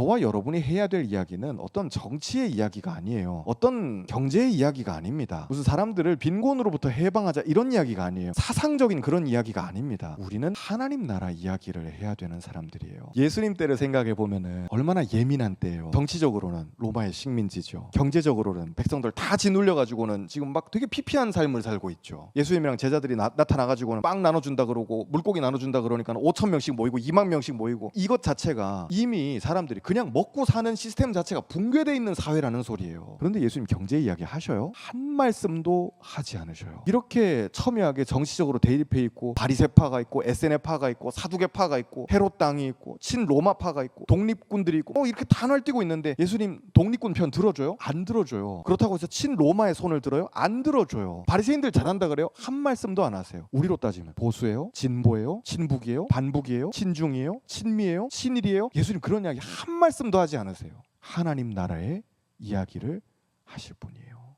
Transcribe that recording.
저와 여러분이 해야 될 이야기는 어떤 정치의 이야기가 아니에요. 어떤 경제의 이야기가 아닙니다. 무슨 사람들을 빈곤으로부터 해방하자 이런 이야기가 아니에요. 사상적인 그런 이야기가 아닙니다. 우리는 하나님 나라 이야기를 해야 되는 사람들이에요. 예수님 때를 생각해 보면은 얼마나 예민한 때예요. 정치적으로는 로마의 식민지죠. 경제적으로는 백성들 다 짓눌려 가지고는 지금 막 되게 피피한 삶을 살고 있죠. 예수님이랑 제자들이 나, 타나 가지고는 빵 나눠 준다 그러고 물고기 나눠 준다 그러니까 5천 명씩 모이고 2만 명씩 모이고 이것 자체가 이미 사람들이 그냥 먹고 사는 시스템 자체가 붕괴돼 있는 사회라는 소리예요. 그런데 예수님 경제 이야기 하셔요? 한 말씀도 하지 않으셔요. 이렇게 첨예하게 정치적으로 대립해 있고 바리세파가 있고 SNF파가 있고 사두개파가 있고 헤롯 당이 있고 친로마파가 있고 독립군들이 있고 어, 이렇게 다 날뛰고 있는데 예수님 독립군 편 들어줘요? 안 들어줘요. 그렇다고 해서 친로마의 손을 들어요? 안 들어줘요. 바리새인들 잘한다 그래요? 한 말씀도 안 하세요. 우리로 따지면 보수예요? 진보예요? 친북이에요? 반북이에요? 친중이에요? 친미예요? 친일이에요? 예수님 그런 이야기 한 말씀도 하지 않으세요. 하나님 나라의 이야기를 하실 분이에요.